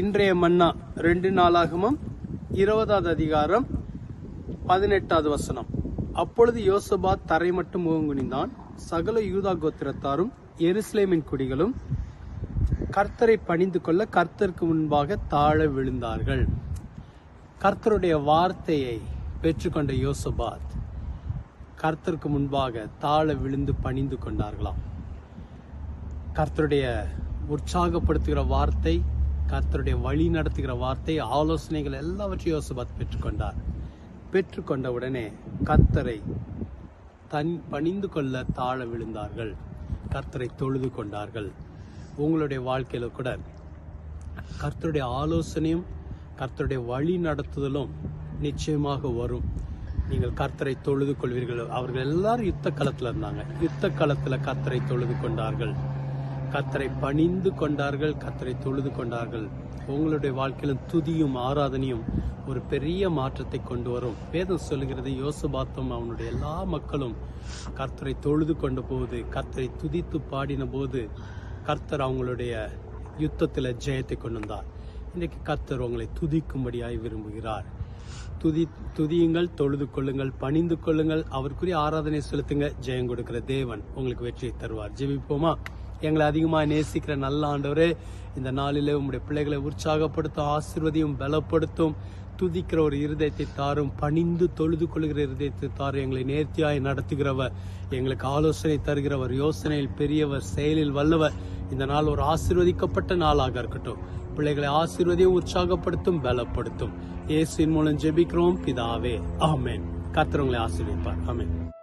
இன்றைய மன்னா ரெண்டு நாளாகமும் இருபதாவது அதிகாரம் பதினெட்டாவது வசனம். அப்பொழுது யோசபா தரை மட்டும் முகங்குனிந்தான் சகல யூதா கோத்திரத்தாரும் எருசலேமின் குடிகளும் கர்த்தரை பணிந்து கொள்ள கர்த்தருக்கு முன்பாக தாழ விழுந்தார்கள். கர்த்தருடைய வார்த்தையை பெற்றுக்கொண்ட யோசபாத் கர்த்தருக்கு முன்பாக தாழ விழுந்து பணிந்து கொண்டார்களாம். கர்த்தருடைய உற்சாகப்படுத்துகிற வார்த்தை கர்த்தருடைய வழி நடத்துகிற வார்த்தை ஆலோசனைகள் எல்லாவற்றையும் யோசபாத் பெற்றுக்கொண்டார். பெற்றுக்கொண்ட உடனே கர்த்தரை தன் பணிந்து கொள்ள தாழ விழுந்தார்கள். கர்த்தரை தொழுது கொண்டார்கள். உங்களுடைய வாழ்க்கையில் கூட கர்த்தருடைய ஆலோசனையும் கர்த்தருடைய வழி நடத்துதலும் நிச்சயமாக வரும். நீங்கள் கர்த்தரை தொழுது கொள்வீர்கள். அவர்கள் எல்லாரும் யுத்த களத்தில் இருந்தாங்க. யுத்த களத்தில் கர்த்தரை தொழுது கொண்டார்கள். கத்தரை பணிந்து கொண்டார்கள் கத்தரை தொழுது கொண்டார்கள். உங்களுடைய வாழ்க்கையிலும் துதியும் ஆராதனையும் ஒரு பெரிய மாற்றத்தை கொண்டு வரும். வேதம் சொல்லுகிறது யோசபாத்தும் அவனுடைய எல்லா மக்களும் கர்த்தரை தொழுது கொண்ட போது கர்த்தரை துதித்து பாடின போது கர்த்தர் அவங்களுடைய யுத்தத்தில் ஜெயத்தை கொண்டு வந்தார். இன்றைக்கு கர்த்தர் உங்களை துதிக்கும்படியாய் விரும்புகிறார். துதி துதியுங்கள் தொழுது கொள்ளுங்கள் பணிந்து கொள்ளுங்கள். அவருக்குரிய ஆராதனை செலுத்துங்க ஜெயம் கொடுக்கிற தேவன் உங்களுக்கு வெற்றியை தருவார். ஜெபிப்போமா? எங்களை அதிகமாக நேசிக்கிற நல்ல ஆண்டவரே இந்த நாளிலே உங்களுடைய பிள்ளைகளை உற்சாகப்படுத்தும் ஆசிர்வதியும் பலப்படுத்தும் துதிக்கிற ஒரு இருதயத்தை தாரும் பணிந்து தொழுது கொள்கிற இருதயத்தை தாரும் எங்களை நேர்த்தியாய் நடத்துகிறவர் எங்களுக்கு ஆலோசனை தருகிறவர் யோசனையில் பெரியவர் செயலில் வல்லவர். இந்த நாள் ஒரு ஆசீர்வதிக்கப்பட்ட நாளாக இருக்கட்டும். பிள்ளைகளை ஆசீர்வதியும் உற்சாகப்படுத்தும் பலப்படுத்தும். இயேசுவின் மூலம் ஜெபிக்கிறோம் பிதாவே. ஆமேன். கத்திரவங்களை உங்களை ஆசீர்வதிப்பார்.